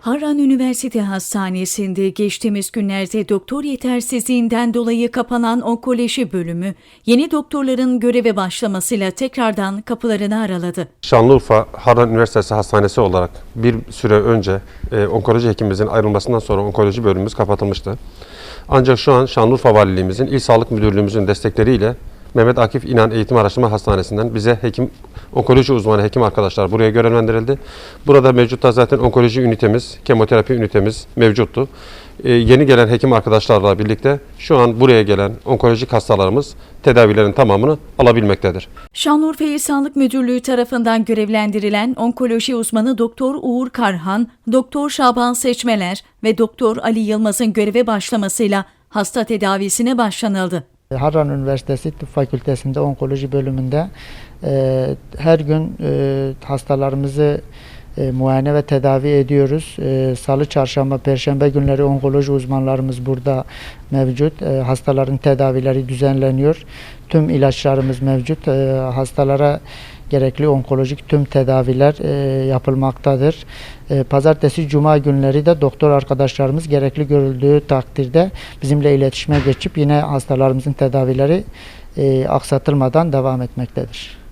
Harran Üniversite Hastanesi'nde geçtiğimiz günlerde doktor yetersizliğinden dolayı kapanan onkoloji bölümü yeni doktorların göreve başlamasıyla tekrardan kapılarını araladı. Şanlıurfa Harran Üniversitesi Hastanesi olarak bir süre önce e, onkoloji hekimimizin ayrılmasından sonra onkoloji bölümümüz kapatılmıştı. Ancak şu an Şanlıurfa Valiliğimizin, İl Sağlık Müdürlüğümüzün destekleriyle Mehmet Akif İnan Eğitim Araştırma Hastanesi'nden bize hekim, onkoloji uzmanı hekim arkadaşlar buraya görevlendirildi. Burada mevcutta zaten onkoloji ünitemiz, kemoterapi ünitemiz mevcuttu. E, yeni gelen hekim arkadaşlarla birlikte şu an buraya gelen onkolojik hastalarımız tedavilerin tamamını alabilmektedir. Şanlıurfa İl Sağlık Müdürlüğü tarafından görevlendirilen onkoloji uzmanı Doktor Uğur Karhan, Doktor Şaban Seçmeler ve Doktor Ali Yılmaz'ın göreve başlamasıyla hasta tedavisine başlanıldı. Harran Üniversitesi Tıp Fakültesi'nde onkoloji bölümünde e, her gün e, hastalarımızı e, muayene ve tedavi ediyoruz. E, Salı, çarşamba, perşembe günleri onkoloji uzmanlarımız burada mevcut. E, hastaların tedavileri düzenleniyor. Tüm ilaçlarımız mevcut. E, hastalara gerekli onkolojik tüm tedaviler e, yapılmaktadır. E, pazartesi, cuma günleri de doktor arkadaşlarımız gerekli görüldüğü takdirde bizimle iletişime geçip yine hastalarımızın tedavileri e, aksatılmadan devam etmektedir.